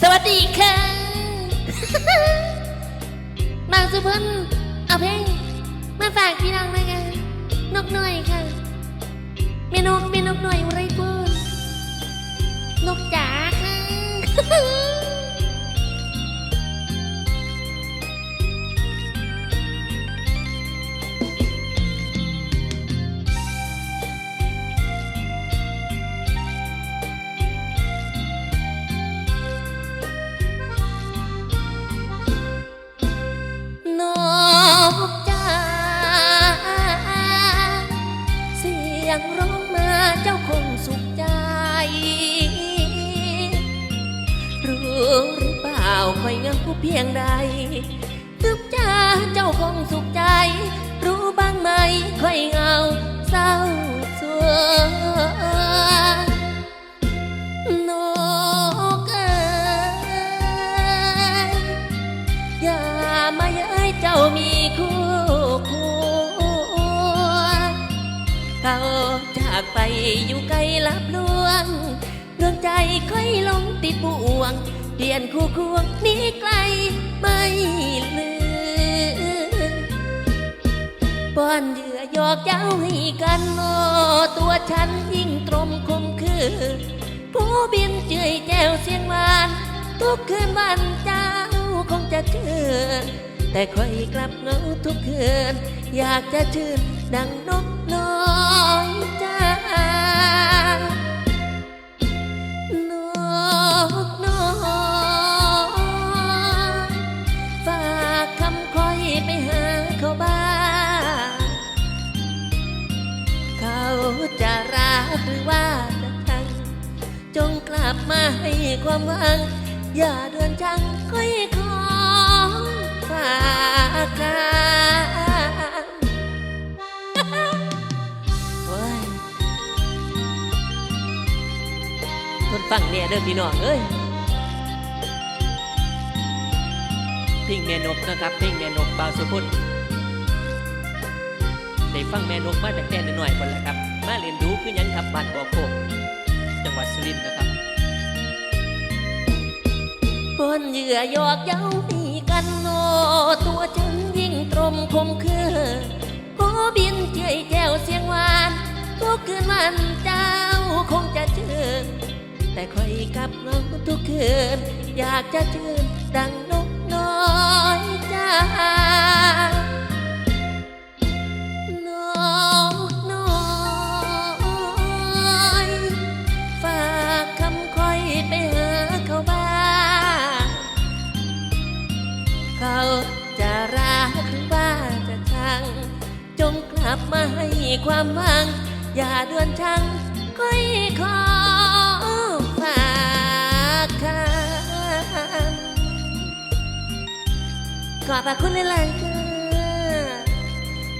สวัสดีค่ะ บางสุพรรณเอาเพลงมาฝากพี่น้องนะคะนกหน่อยค่ะเมนกเมนกหน่อยไร หรือเปล่าคอยเหงาเพียงใดทุกจ้าเจ้าคงสุขใจ รู้บ้างไหมคอยเงาเศร้าสวนกเอ๋ยอย่ามาเย้ยเจ้ามีคู่ควรเขาจากไปอยู่ไกลลับลวงดวงใจค่อยลงติดบ่วง เปลี่ยนคู่ควงนี้ไกลไม่ลืมป้อนเหยื่อหยอกเย้าให้กันโอตัวฉันยิ่งตรมคมคือ ผู้บินเจยแจวเสียงหวานทุกคืนวันเจ้าคงจะเชื่อแต่คอยกลับเงาทุกคืน อยากจะชื่นดัง หรือว่าจะชัง จงกลับมาให้ความหวัง อย่าเดือนจังค่อยของฝากกันโอ้ยทนฟังเนี่ยเด้อพี่น้องเอ้ยพลงแม่นกนะครับพลงแม่นกบาวสุพุทธได้ฟังแม่นกมาจากแต่น้อยๆคนละครับ มาเรียนรู้ คือหยังครับบ้านบ่อโคกจังหวัดสุรินทร์นะครับบนเหยื่อหยอกเย้ามีกันโนตัวฉันยิ่งตรมคมคือโอบินเจยแก้วเสียงหวานทุกคืนวันเจ้าคงจะเชื่อแต่คอยกับเงาทุกคืน อยากจะเชื่นดังนกน้อยจ้า ถึงว่าจะชัง จงกลับมาให้ความหวัง อย่าด่วนชังค่อยขอฝากคำขอบพระคุณหลายๆค่ะ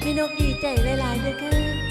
มีนกดีใจหลายๆด้วยค่ะ